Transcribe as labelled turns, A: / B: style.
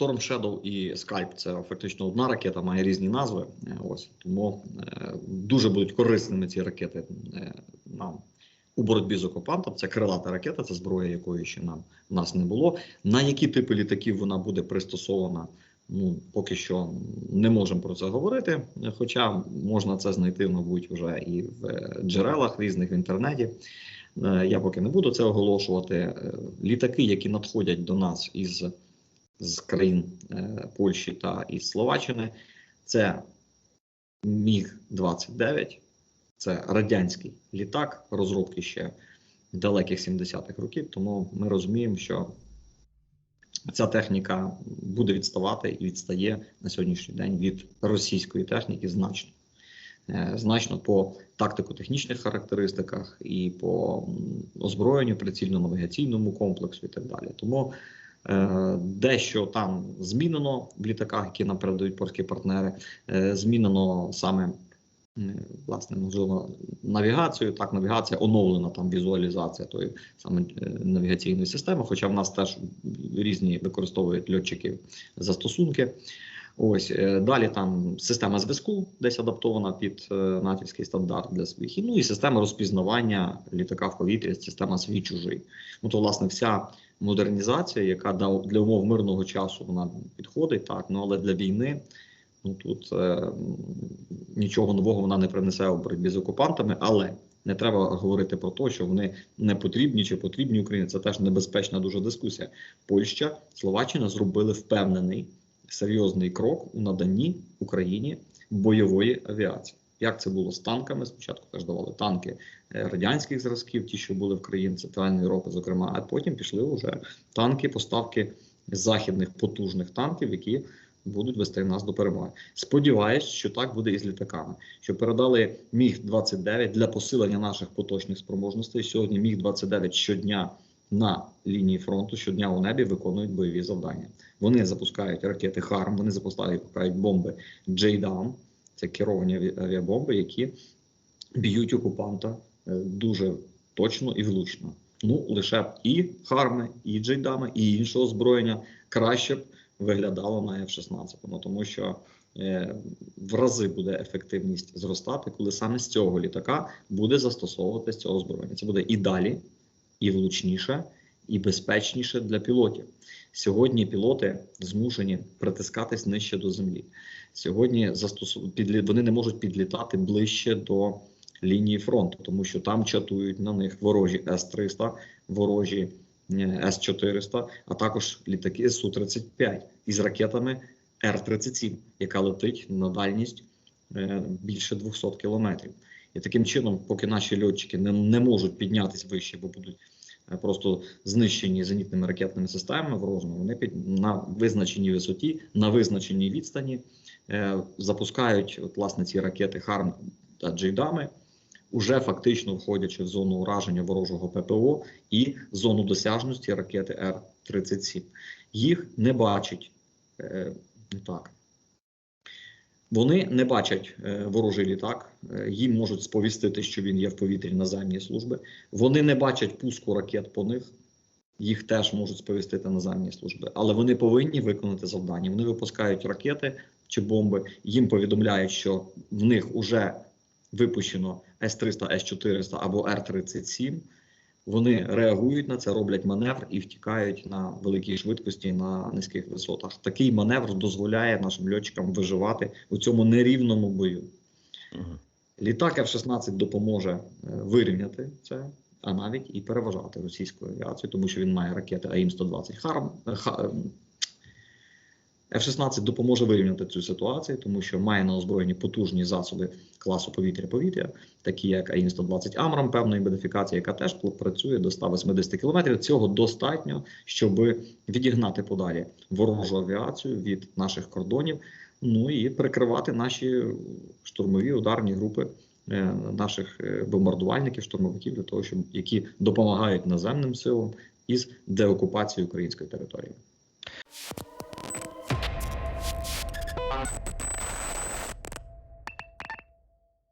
A: Storm Shadow і Skype це фактично одна ракета, має різні назви. Е, Ось тому е, дуже будуть корисними ці ракети е, нам у боротьбі з окупантом. Це крилата ракета, це зброя, якої ще нам в нас не було. На які типи літаків вона буде пристосована? Ну поки що не можемо про це говорити. Хоча можна це знайти, мабуть, вже і в джерелах різних в інтернеті. Я поки не буду це оголошувати. Літаки, які надходять до нас із, з країн е, Польщі та із Словаччини, це Міг 29 це радянський літак, розробки ще далеких 70-х років. Тому ми розуміємо, що ця техніка буде відставати і відстає на сьогоднішній день від російської техніки значно. Е, Значно по тактико-технічних характеристиках і по озброєнню, прицільно-навігаційному комплексу і так далі. Тому дещо там змінено в літаках, які нам передають польські партнери, е, змінено саме власне можливо навігацію. Так, навігація оновлена там візуалізація тої саме е, навігаційної системи. Хоча в нас теж різні використовують льотчики застосунки. Ось е, далі там система зв'язку, десь адаптована під е, натівський стандарт для своїх. Ну і система розпізнавання літака в повітрі, система свій чужий. Ну то власне вся модернізація, яка для умов мирного часу вона підходить, так ну але для війни. Ну тут е, нічого нового вона не принесе у боротьбі з окупантами, але не треба говорити про те, що вони не потрібні чи потрібні Україні. Це теж небезпечна дуже дискусія. Польща, Словаччина зробили впевнений серйозний крок у наданні Україні бойової авіації. Як це було з танками? Спочатку теж давали танки е, радянських зразків, ті, що були в країн Центральної Європи, зокрема, а потім пішли вже танки, поставки західних потужних танків, які будуть вести нас до перемоги. Сподіваюсь, що так буде і з літаками. Що передали міг 29 для посилення наших поточних спроможностей. Сьогодні міг 29 щодня на лінії фронту, щодня у небі виконують бойові завдання. Вони запускають ракети Харм, вони запускають бомби Джейдам, це керовані авіабомби, які б'ють окупанта е, дуже точно і влучно. Ну лише б і Харми, і Джейдами, і іншого озброєння краще б виглядало на F-16, ну, тому що е, в рази буде ефективність зростати, коли саме з цього літака буде застосовуватися озброєння. Це буде і далі, і влучніше, і безпечніше для пілотів. Сьогодні пілоти змушені притискатись нижче до землі. Сьогодні вони не можуть підлітати ближче до лінії фронту, тому що там чатують на них ворожі С-300, ворожі е, С-400, а також літаки Су-35 із ракетами Р-37, яка летить на дальність е, більше 200 кілометрів. І таким чином, поки наші льотчики не, не можуть піднятися вище, бо будуть просто знищені зенітними ракетними системами ворожими, вони під на визначеній висоті, на визначеній відстані е, запускають от, власне ці ракети Харм та Джейдами, уже фактично входячи в зону ураження ворожого ППО і зону досяжності ракети Р-37. Їх не бачить е, так. Вони не бачать е, ворожий літак, е, їм можуть сповістити, що він є в повітрі наземні служби. Вони не бачать пуску ракет по них, їх теж можуть сповістити наземні служби, але вони повинні виконати завдання. Вони випускають ракети чи бомби, їм повідомляють, що в них вже випущено С-300, С-400 або Р-37. Вони реагують на це, роблять маневр і втікають на великій швидкості на низьких висотах. Такий маневр дозволяє нашим льотчикам виживати у цьому нерівному бою. Літак F-16 допоможе е, вирівняти це, а навіть і переважати російську авіацію, тому що він має ракети АІМ-120 Харм. Е, Ха- ем, F-16 допоможе вирівняти цю ситуацію, тому що має на озброєнні потужні засоби класу повітря-повітря, такі як АІМ-120 Амрам, певної модифікації, яка теж працює до 180 км. Цього достатньо, щоб відігнати подалі ворожу авіацію від наших кордонів, ну і прикривати наші штурмові ударні групи е, наших е, бомбардувальників, штурмовиків для того, щоб які допомагають наземним силам із деокупацією української території. Thank you.